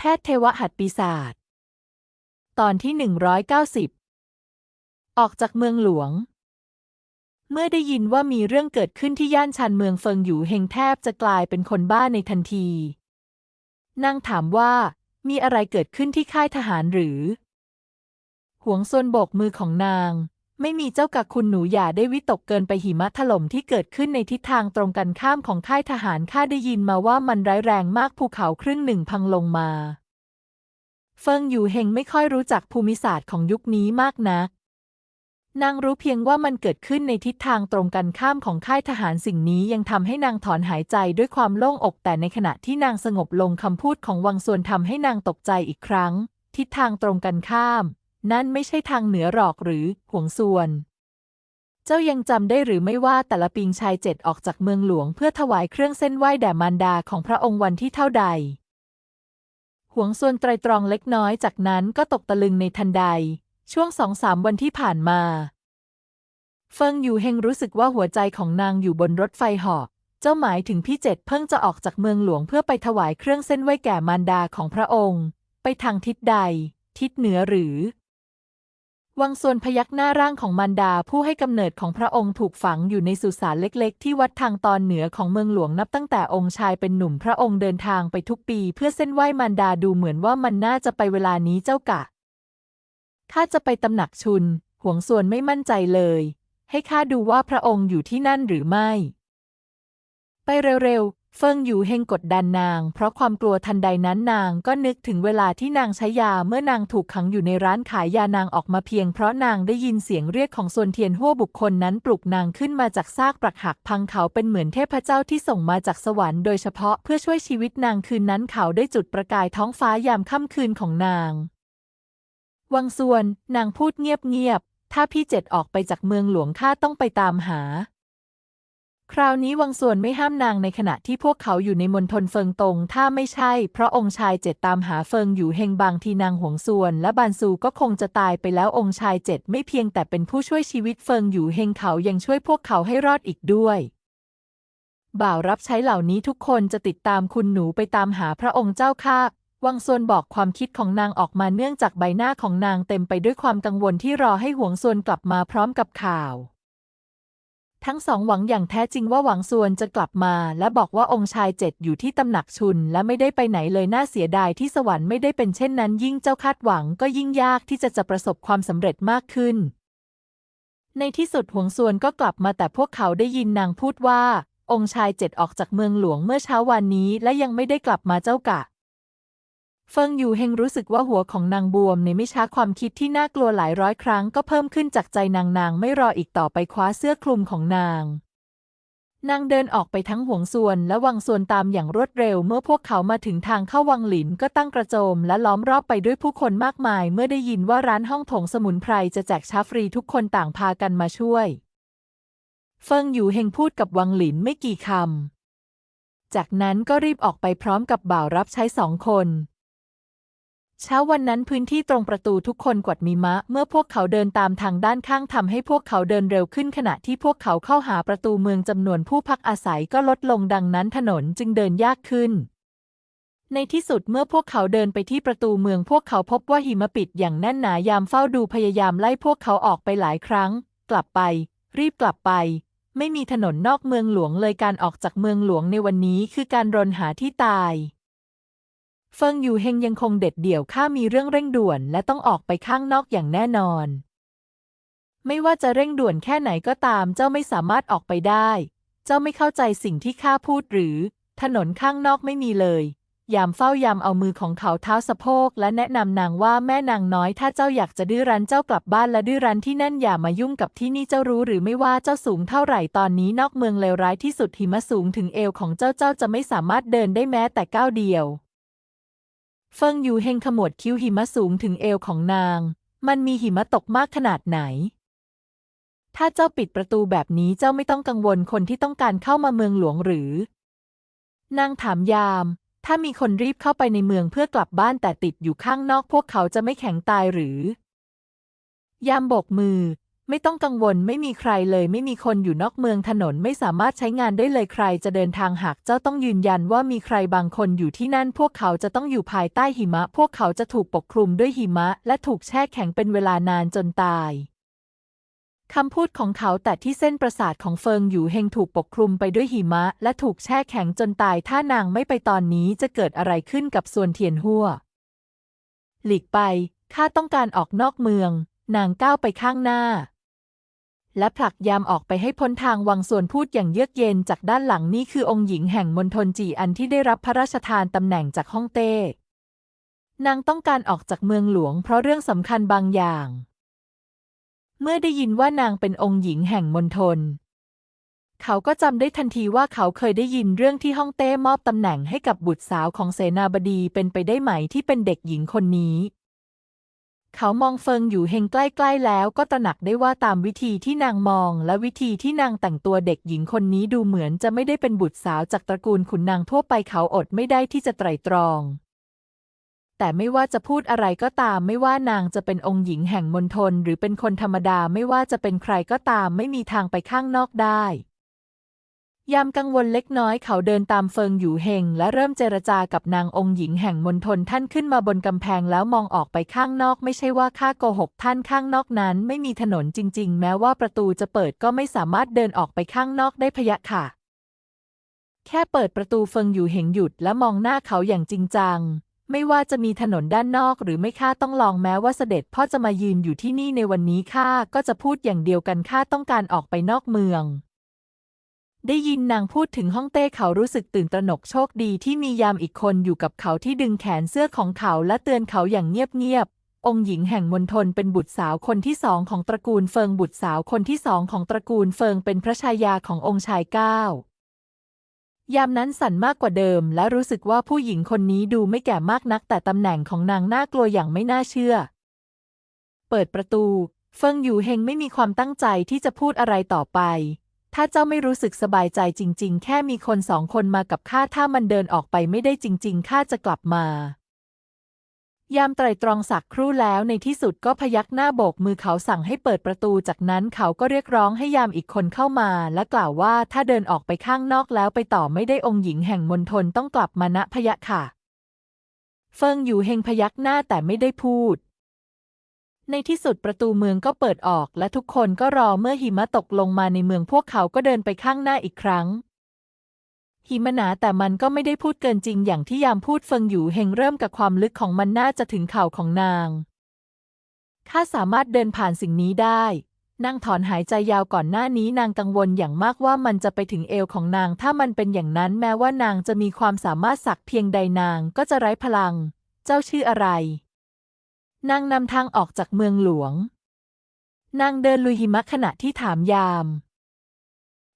แพทย์เทวหัตปีศาจตอนที่ 190 ออกจากเมืองหลวง เมื่อได้ยินว่ามีเรื่องเกิดขึ้นที่ย่านชานเมืองเฟิงอยู่เฮงแทบจะกลายเป็นคนบ้าในทันทีนางถามว่ามีอะไรเกิดขึ้นที่ค่ายทหารหรือ หวงซนโบกมือของนาง ไม่มีเจ้ากักคุณหนูอย่าได้วิตกเกินไปหิมะถล่มที่เกิดขึ้นในทิศทางตรงกันข้ามของค่ายทหารข้าได้ยินมาว่ามันร้ายแรงมากภูเขาครึ่งหนึ่งพังลงมา เฟิงอยู่เฮงไม่ค่อยรู้จักภูมิศาสตร์ของยุคนี้มากนัก นางรู้เพียงว่ามันเกิดขึ้นในทิศทางตรงกันข้ามของค่ายทหารสิ่งนี้ยังทำให้นางถอนหายใจด้วยความโล่งอกแต่ในขณะที่นางสงบลงคำพูดของวังส่วนทำให้นางตกใจอีกครั้ง ทิศทางตรงกันข้าม นั่นไม่ใช่ทางเหนือหรอกหรือห่วงส่วน เจ้ายังจำได้หรือไม่ว่าแต่ละปีงชายเจ็ดออกจากเมืองหลวงเพื่อถวายเครื่องเส้นไหว้แด่มารดาของพระองค์วันที่เท่าใด ห่วงส่วนไตรตรองเล็กน้อยจากนั้นก็ตกตะลึงในทันใด ช่วงสองสามวันที่ผ่านมา เฟิงอยู่เฮงรู้สึกว่าหัวใจของนางอยู่บนรถไฟหาะเจ้าหมายถึงพี่เจ็ดเพิ่งจะออกจากเมืองหลวงเพื่อไปถวายเครื่องเส้นไหว้แก่มารดาของพระองค์ ไปทางทิศใด ทิศเหนือหรือ วังส่วนพยักหน้าร่างของมารดาผู้ให้กำเนิดของพระองค์ถูกฝังอยู่ในสุสานเล็กๆ ที่วัดทางตอนเหนือของเมืองหลวงนับตั้งแต่องค์ชายเป็นหนุ่มพระองค์เดินทางไปทุกปี เพื่อเส้นไหว้มารดาดูเหมือนว่ามันน่าจะไปเวลานี้เจ้ากะข้าจะไปตำหนักชุนหวงส่วนไม่มั่นใจเลย ให้ข้าดูว่าพระองค์อยู่ที่นั่นหรือไม่ ไปเร็วๆ เฟิงอยู่เฮงกดดันนาง เพราะความกลัวทันใดนั้นนางก็นึกถึงเวลาที่นางใช้ยาเมื่อนางถูกขังอยู่ในร้านขายยานางออกมาเพียงเพราะนางได้ยินเสียงเรียกของส่วนเทียนหัวบุคคลนั้นปลุกนางขึ้นมาจากซากปรักหักพังเขาเป็นเหมือนเทพเจ้าที่ส่งมาจากสวรรค์โดยเฉพาะเพื่อช่วยชีวิตนางคืนนั้นเขาได้จุดประกายท้องฟ้ายามค่ำคืนของนาง วังส่วนนางพูดเงียบๆถ้าพี่เจ็ดออกไปจากเมืองหลวงข้าต้องไปตามหา คราวนี้วังส่วนไม่ห้ามนางในขณะที่พวกเขาอยู่ในมณฑลเฟิงตง ถ้าไม่ใช่ เพราะองค์ชายเจ็ดตามหาเฟิงอยู่เฮงบางทีนางหวงส่วน และบานซูก็คงจะตายไปแล้วองค์ชายเจ็ดไม่เพียงแต่เป็นผู้ช่วยชีวิตเฟิงอยู่เฮงเขายังช่วยพวกเขาให้รอดอีกด้วย บ่าวรับใช้เหล่านี้ทุกคนจะติดตามคุณหนูไปตามหาพระองค์เจ้าค่ะวังส่วนบอกความคิดของนางออกมาเนื่องจากใบหน้าของนางเต็มไปด้วยความกังวลที่รอให้หวงส่วนกลับมาพร้อมกับข่าว ทั้งสองหวังอย่างแท้จริงว่าหวังส่วนจะกลับมา และบอกว่าองค์ชายเจ็ดอยู่ที่ตำหนักชุน และไม่ได้ไปไหนเลยน่าเสียดายที่สวรรค์ไม่ได้เป็นเช่นนั้น ยิ่งเจ้าคาดหวังก็ยิ่งยากที่จะจะประสบความสำเร็จมากขึ้น ในที่สุดหวงส่วนก็กลับมาแต่พวกเขาได้ยินนางพูดว่า องค์ชายเจ็ดออกจากเมืองหลวงเมื่อเช้าวันนี้ และยังไม่ได้กลับมาเจ้ากะ เฟิงอยู่เฮงรู้สึกว่าหัวของนางบวมในไม่ช้าความคิดที่น่ากลัวหลายร้อยครั้งก็เพิ่มขึ้นจากใจนางนางไม่รออีกต่อไปคว้าเสื้อคลุมของนาง นางเดินออกไปทั้งห่วงส่วนและวังส่วนตามอย่างรวดเร็ว เมื่อพวกเขามาถึงทางเข้าวังหลินก็ตั้งกระโจม และล้อมรอบไปด้วยผู้คนมากมาย เมื่อได้ยินว่าร้านห้องถงสมุนไพรจะแจกชาฟรีทุกคนต่างพากันมาช่วย เฟิงอยู่เฮงพูดกับวังหลินไม่กี่คำจากนั้นก็รีบออกไปพร้อมกับบ่าวรับใช้สองคน เช้าวันนั้นพื้นที่ตรงประตูทุกคนกวดมีมะ เมื่อพวกเขาเดินตามทางด้านข้างทำให้พวกเขาเดินเร็วขึ้นขณะที่พวกเขาเข้าหาประตูเมืองจำนวนผู้พักอาศัยก็ลดลงดังนั้นถนนจึงเดินยากขึ้น ในที่สุดเมื่อพวกเขาเดินไปที่ประตูเมือง พวกเขาพบว่าหิมะปิดอย่างแน่นหนายามเฝ้าดูพยายามไล่พวกเขาออกไปหลายครั้ง กลับไป รีบกลับไป ไม่มีถนนนอกเมืองหลวงเลยการออกจากเมืองหลวงในวันนี้คือการรนหาที่ตาย เฟิงอยู่เฮงยังคงเด็ดเดี่ยวข้ามีเรื่องเร่งด่วนและต้องออกไปข้างนอกอย่างแน่นอน ไม่ว่าจะเร่งด่วนแค่ไหนก็ตามเจ้าไม่สามารถออกไปได้ เจ้าไม่เข้าใจสิ่งที่ข้าพูดหรือ ถนนข้างนอกไม่มีเลย ยามเฝ้ายามเอามือของเขาเท้าสะโพก และแนะนำนางว่าแม่นางน้อย ถ้าเจ้าอยากจะดื้อรั้นเจ้ากลับบ้านและดื้อรั้นที่นั่นอย่ามายุ่งกับที่นี่เจ้ารู้หรือไม่ว่าเจ้าสูงเท่าไหร่ตอนนี้นอกเมืองเลวร้ายที่สุดหิมะสูงถึงเอวของเจ้าเจ้าจะไม่สามารถเดินได้แม้แต่ก้าวเดียว เฟิงอยู่เฮงขมวดคิ้วหิมะสูงถึงเอวของนาง มันมีหิมะตกมากขนาดไหน ถ้าเจ้าปิดประตูแบบนี้เจ้าไม่ต้องกังวลคนที่ต้องการเข้ามาเมืองหลวงหรือ นางถามยาม ถ้ามีคนรีบเข้าไปในเมืองเพื่อกลับบ้านแต่ติดอยู่ข้างนอกพวกเขาจะไม่แข็งตายหรือ ยามโบกมือ ไม่ต้องกังวลไม่มีใครเลย ไม่มีคนอยู่นอกเมืองถนนไม่สามารถใช้งานได้เลยใครจะเดินทางหากเจ้าต้องยืนยันว่ามีใครบางคนอยู่ที่นั่น พวกเขาจะต้องอยู่ภายใต้หิมะ พวกเขาจะถูกปกคลุมด้วยหิมะ และถูกแช่แข็งเป็นเวลานานจนตายคำพูดของเขาแต่ที่เส้นประสาทของเฟิงอยู่เฮงถูกปกคลุมไปด้วยหิมะ และถูกแช่แข็งจนตาย ถ้านางไม่ไปตอนนี้จะเกิดอะไรขึ้นกับส่วนเทียนหัวหลีกไปข้าต้องการออกนอกเมือง นางก้าวไปข้างหน้า และผลักยามออกไปให้พ้นทางวังส่วนพูดอย่างเยือกเย็นจากด้านหลังนี่คือองค์หญิงแห่งมณฑลจีอันที่ได้รับพระราชทานตำแหน่งจากฮ่องเต้ นางต้องการออกจากเมืองหลวงเพราะเรื่องสำคัญบางอย่าง เมื่อได้ยินว่านางเป็นองค์หญิงแห่งมณฑลเขาก็จำได้ทันทีว่าเขาเคยได้ยินเรื่องที่ฮ่องเต้มอบตำแหน่งให้กับบุตรสาวของเสนาบดีเป็นไปได้ไหมที่เป็นเด็กหญิงคนนี้ เขามองเฟิงอยู่เฮงใกล้ๆแล้วก็ตระหนักได้ว่าตามวิธีที่นางมองและวิธีที่นางแต่งตัวเด็กหญิงคนนี้ดูเหมือนจะไม่ได้เป็นบุตรสาวจากตระกูลขุนนางทั่วไปเขาอดไม่ได้ที่จะไตรตรอง แต่ไม่ว่าจะพูดอะไรก็ตามไม่ว่านางจะเป็นองค์หญิงแห่งมณฑลหรือเป็นคนธรรมดาไม่ว่าจะเป็นใครก็ตามไม่มีทางไปข้างนอกได้ ยามกังวลเล็กน้อยเขาเดินตามเฟิงอยู่เฮงและเริ่มเจรจากับนางองค์หญิงแห่งมณฑลท่านขึ้นมาบนกำแพงแล้วมองออกไปข้างนอก ไม่ใช่ว่าข้าโกหกท่านข้างนอกนั้น ไม่มีถนนจริง ๆ แม้ว่าประตูจะเปิดก็ไม่สามารถเดินออกไปข้างนอกได้พะยะค่ะ แค่เปิดประตูเฟิงอยู่เฮงหยุดและมองหน้าเขาอย่างจริงจัง ไม่ว่าจะมีถนนด้านนอกหรือไม่ข้าต้องลองแม้ว่าเสด็จพ่อจะมายืนอยู่ที่นี่ในวันนี้ข้าก็จะพูดอย่างเดียวกันข้าต้องการออกไปนอกเมือง ได้ยินนางพูดถึงห้องเต้เขารู้สึกตื่นตระหนกโชคดีที่มียามอีกคนอยู่กับเขาที่ดึงแขนเสื้อของเขาและเตือนเขาอย่างเงียบๆ องค์หญิงแห่งมณฑลเป็นบุตรสาวคนที่สองของตระกูลเฟิงบุตรสาวคนที่สองของตระกูลเฟิงเป็นพระชายาขององค์ชายเก้ายามนั้นสั่นมากกว่าเดิม และรู้สึกว่าผู้หญิงคนนี้ดูไม่แก่มากนัก แต่ตำแหน่งของนางน่ากลัวอย่างไม่น่าเชื่อ เปิดประตู เฟิงอยู่เฮงไม่มีความตั้งใจที่จะพูดอะไรต่อไป ถ้าเจ้าไม่รู้สึกสบายใจจริง ๆ แค่มีคนสองคนมากับข้าถ้ามันเดินออกไปไม่ได้จริง ๆ ข้าจะกลับมายามไตรตรองสักครู่แล้วในที่สุดก็พยักหน้าโบกมือเขาสั่งให้เปิดประตูจากนั้นเขาก็เรียกร้องให้ยามอีกคนเข้ามา และกล่าวว่าถ้าเดินออกไปข้างนอกแล้วไปต่อไม่ได้องค์หญิงแห่งมณฑลต้องกลับมาณพยะค่ะ เฟิงอยู่เฮงพยักหน้าแต่ไม่ได้พูด ในที่สุดประตูเมืองก็เปิดออก และทุกคนก็รอเมื่อหิมะตกลงมาในเมืองพวกเขาก็เดินไปข้างหน้าอีกครั้ง หิมะหนาแต่มันก็ไม่ได้พูดเกินจริงอย่างที่ยามพูดเฟิงอยู่เฮงเริ่มกับความลึกของมันน่าจะถึงเข่าของนางข้าสามารถเดินผ่านสิ่งนี้ได้นางถอนหายใจยาวก่อนหน้านี้นางกังวลอย่างมากว่ามันจะไปถึงเอวของนาง ถ้ามันเป็นอย่างนั้นแม้ว่านางจะมีความสามารถสักเพียงใดนางก็จะไร้พลัง เจ้าชื่ออะไร นางนำทางออกจากเมืองหลวง นางเดินลุยหิมะขณะที่ถามยาม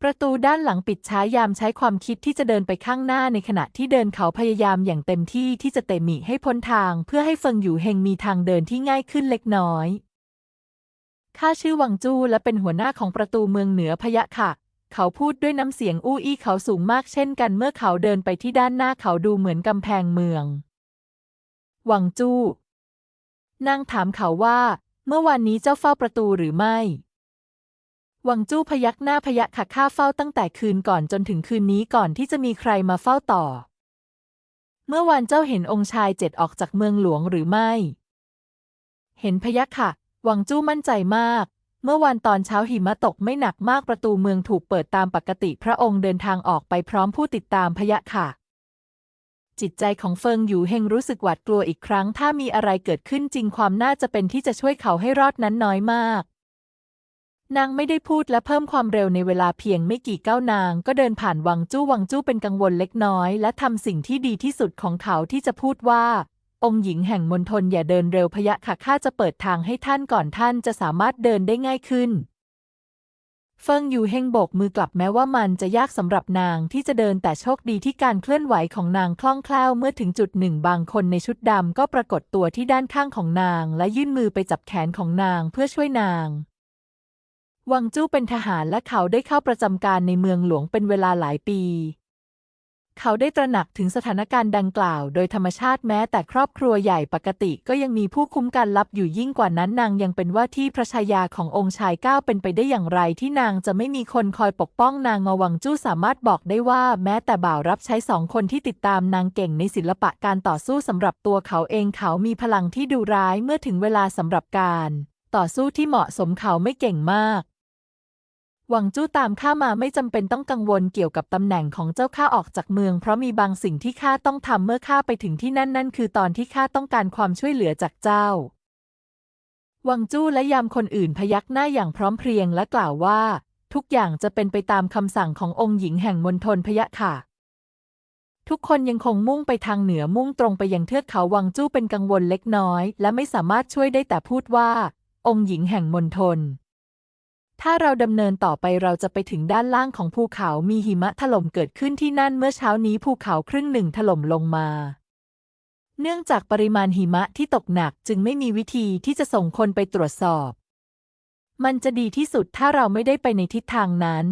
ประตูด้านหลังปิดช้ายามใช้ความคิดที่จะเดินไปข้างหน้าในขณะที่เดินเขาพยายามอย่างเต็มที่ที่จะเตะหมิให้พ้นทาง เพื่อให้เฟิงอยู่เฮงมีทางเดินที่ง่ายขึ้นเล็กน้อย ข้าชื่อวังจู้และเป็นหัวหน้าของประตูเมืองเหนือพยะค่ะเขาพูดด้วยน้ำเสียงอู้อี้เขาสูงมากเช่นกันเมื่อเขาเดินไปที่ด้านหน้าเขาดูเหมือนกำแพงเมือง หวังจู้ นางถามเขาว่า เมื่อวานนี้เจ้าเฝ้าประตูหรือไม่วังจู้พยักหน้าพยักค่ะข้าเฝ้าตั้งแต่คืนก่อนจนถึงคืนนี้ก่อนที่จะมีใครมาเฝ้าต่อ เมื่อวานเจ้าเห็นองค์ชายเจ็ดออกจากเมืองหลวงหรือไม่ เห็นพยักค่ะวังจู้มั่นใจมาก เมื่อวันตอนเช้าหิมะตกไม่หนักมากประตูเมืองถูกเปิดตามปกติพระองค์เดินทางออกไปพร้อมผู้ติดตามพยะค่ะ จิตใจของเฟิงอยู่เฮงรู้สึกหวาดกลัวอีกครั้ง ถ้ามีอะไรเกิดขึ้นจริงความน่าจะเป็นที่จะช่วยเขาให้รอดนั้นน้อยมาก นางไม่ได้พูดและเพิ่มความเร็วในเวลาเพียงไม่กี่ก้าวนาง ก็เดินผ่านวังจู้วังจู้เป็นกังวลเล็กน้อย และทำสิ่งที่ดีที่สุดของเขาที่จะพูดว่า องค์หญิงแห่งมณฑลอย่าเดินเร็วพยะค่ะข้าจะเปิดทางให้ท่านก่อนท่านจะสามารถเดินได้ง่ายขึ้น เฟิงอยู่เฮงโบกมือกลับแม้ว่ามันจะยากสำหรับนางที่จะเดินแต่โชคดีที่การเคลื่อนไหวของนางคล่องแคล่วเมื่อถึงจุดหนึ่ง บางคนในชุดดำก็ปรากฏตัวที่ด้านข้างของนาง และยื่นมือไปจับแขนของนางเพื่อช่วยนาง วังจู้เป็นทหารและเขาได้เข้าประจำการในเมืองหลวงเป็นเวลาหลายปี เขาได้ตระหนักถึงสถานการณ์ดังกล่าว โดยธรรมชาติแม้แต่ครอบครัวใหญ่ปกติก็ยังมีผู้คุ้มกันลับอยู่ยิ่งกว่านั้นนางยังเป็นว่าที่พระชายาขององค์ชายก้าวเป็นไปได้อย่างไรที่นางจะไม่มีคนคอยปกป้องนางงวังจู้สามารถบอกได้ว่า แม้แต่บ่าวรับใช้สองคนที่ติดตามนางเก่งในศิลปะการต่อสู้สำหรับตัวเขาเองเขามีพลังที่ดูร้ายเมื่อถึงเวลาสำหรับการ ต่อสู้ที่เหมาะสมเขาไม่เก่งมาก หวังจู้ตามข้ามาไม่จำเป็นต้องกังวลเกี่ยวกับตำแหน่งของเจ้าข้าออกจากเมือง เพราะมีบางสิ่งที่ข้าต้องทำเมื่อข้าไปถึงที่นั่นนั่นคือตอนที่ข้าต้องการความช่วยเหลือจากเจ้า หวังจู้และยามคนอื่นพยักหน้าอย่างพร้อมเพรียงและกล่าวว่า ทุกอย่างจะเป็นไปตามคำสั่งขององค์หญิงแห่งมณฑลพยะค่ะ ทุกคนยังคงมุ่งไปทางเหนือมุ่งตรงไปยังเทือกเขาวังจู้เป็นกังวลเล็กน้อย และไม่สามารถช่วยได้แต่พูดว่า องค์หญิงแห่งมณฑล ถ้าเราดำเนินต่อไปเราจะไปถึงด้านล่างของภูเขามีหิมะถล่มเกิดขึ้นที่นั่นเมื่อเช้านี้ภูเขาครึ่งหนึ่งถล่มลงมา เนื่องจากปริมาณหิมะที่ตกหนักจึงไม่มีวิธีที่จะส่งคนไปตรวจสอบ มันจะดีที่สุดถ้าเราไม่ได้ไปในทิศทางนั้น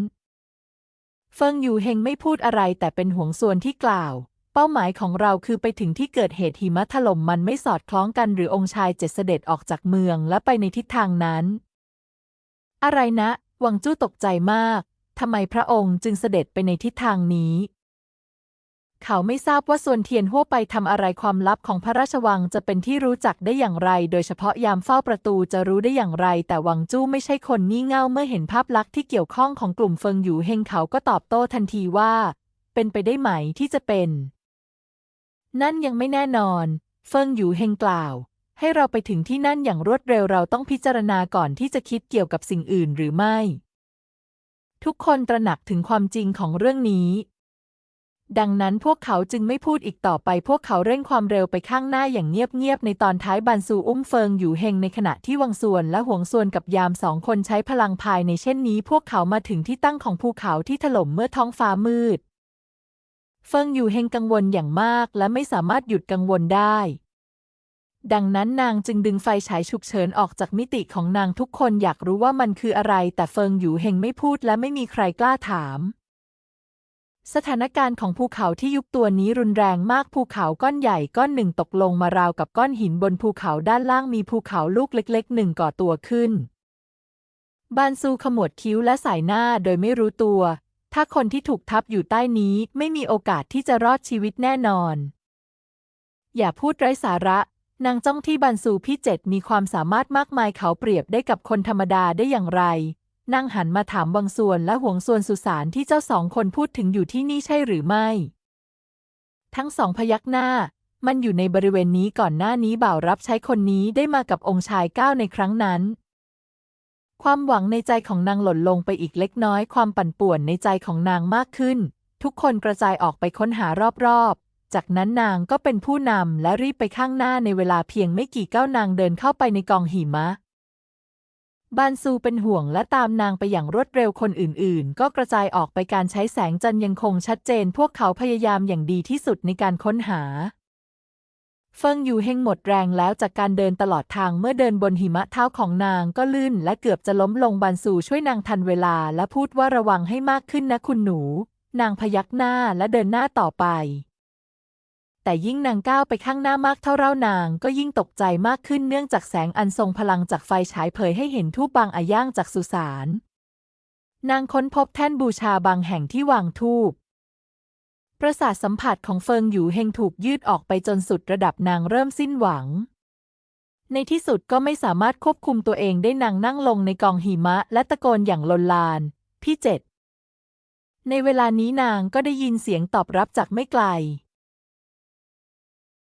เฟิงอยู่เฮงไม่พูดอะไรแต่เป็นห่วงส่วนที่กล่าว เป้าหมายของเราคือไปถึงที่เกิดเหตุหิมะถล่มมันไม่สอดคล้องกันหรือองค์ชายเจ็ดเสด็จออกจากเมืองและไปในทิศทางนั้น อะไรนะ วังจู้ตกใจมาก ทำไมพระองค์จึงเสด็จไปในทิศทางนี้ เขาไม่ทราบว่าส่วนเทียนหัวไปทำอะไรความลับของพระราชวังจะเป็นที่รู้จักได้อย่างไร โดยเฉพาะยามเฝ้าประตูจะรู้ได้อย่างไร แต่วังจู้ไม่ใช่คนงี่เง่าเมื่อเห็นภาพลักษณ์ที่เกี่ยวข้องของกลุ่มเฟิงอยู่เฮงเขาก็ตอบโต้ทันทีว่า เป็นไปได้ไหมที่จะเป็น นั่นยังไม่แน่นอน เฟิงอยู่เฮงกล่าว ให้เราไปถึงที่นั่นอย่างรวดเร็วเราต้องพิจารณาก่อนที่จะคิดเกี่ยวกับสิ่งอื่นหรือไม่ ทุกคนตระหนักถึงความจริงของเรื่องนี้ ดังนั้นพวกเขาจึงไม่พูดอีกต่อไป พวกเขาเร่งความเร็วไปข้างหน้าอย่างเงียบๆในตอนท้ายบันซูอุ้มเฟิงอยู่เฮงในขณะที่วังส่วนและหวงส่วนกับยามสองคนใช้พลังภายในเช่นนี้ พวกเขามาถึงที่ตั้งของภูเขาที่ถล่มเมื่อท้องฟ้ามืด เฟิงอยู่เฮงกังวลอย่างมากและไม่สามารถหยุดกังวลได้ ดังนั้นนางจึงดึงไฟฉายฉุกเฉินออกจากมิติของนางทุกคนอยากรู้ว่ามันคืออะไร แต่เฟิงอยู่เฮงไม่พูดและไม่มีใครกล้าถาม สถานการณ์ของภูเขาที่ยุบตัวนี้รุนแรงมากภูเขาก้อนใหญ่ก้อนหนึ่งตกลงมาราวกับก้อนหินบนภูเขาด้านล่างมีภูเขาลูกเล็กๆหนึ่งก่อตัวขึ้น บานซูขมวดคิ้วและสายหน้าโดยไม่รู้ตัว ถ้าคนที่ถูกทับอยู่ใต้นี้ไม่มีโอกาสที่จะรอดชีวิตแน่นอนอย่าพูดไร้สาระ นางจ้องที่บันซูพี่เจ็ดมีความสามารถมากมายเขาเปรียบได้กับคนธรรมดาได้อย่างไร นางหันมาถามบางส่วนและห่วงส่วนสุสานที่เจ้าสองคนพูดถึงอยู่ที่นี่ใช่หรือไม่ ทั้งสองพยักหน้า มันอยู่ในบริเวณนี้ก่อนหน้านี้บ่าวรับใช้คนนี้ได้มากับองค์ชายก้าวในครั้งนั้น ความหวังในใจของนางหล่นลงไปอีกเล็กน้อย ความปั่นป่วนในใจของนางมากขึ้น ทุกคนกระจายออกไปค้นหารอบ จากนั้นนางก็เป็นผู้นำและรีบไปข้างหน้าในเวลาเพียงไม่กี่ก้าวนางเดินเข้าไปในกองหิมะ บานซูเป็นห่วงและตามนางไปอย่างรวดเร็วคนอื่น ๆ ก็กระจายออกไปการใช้แสงจันทร์ยังคงชัดเจน พวกเขาพยายามอย่างดีที่สุดในการค้นหา เฟิงอยู่เฮงหมดแรงแล้วจากการเดินตลอดทางเมื่อเดินบนหิมะเท้าของนางก็ลื่น และเกือบจะล้มลงบานซูช่วยนางทันเวลา และพูดว่าระวังให้มากขึ้นนะคุณหนู นางพยักหน้าและเดินหน้าต่อไป แต่ยิ่งนางก้าวไปข้างหน้ามากเท่าเร่านางก็ยิ่งตกใจมากขึ้นเนื่องจากแสงอันทรงพลังจากไฟฉายเผยให้เห็นทูปบางอาย่างจากสุสานนางค้นพบแท่นบูชาบางแห่งที่วางทูปประสาทสัมผัสของเฟิงอยู่เฮงถูกยืดออกไปจนสุดระดับนางเริ่มสิ้นหวัง ในที่สุดก็ไม่สามารถควบคุมตัวเองได้นางนั่งลงในกองหิมะ และตะโกนอย่างลนลาน พี่เจ็ด ในเวลานี้นางก็ได้ยินเสียงตอบรับจากไม่ไกล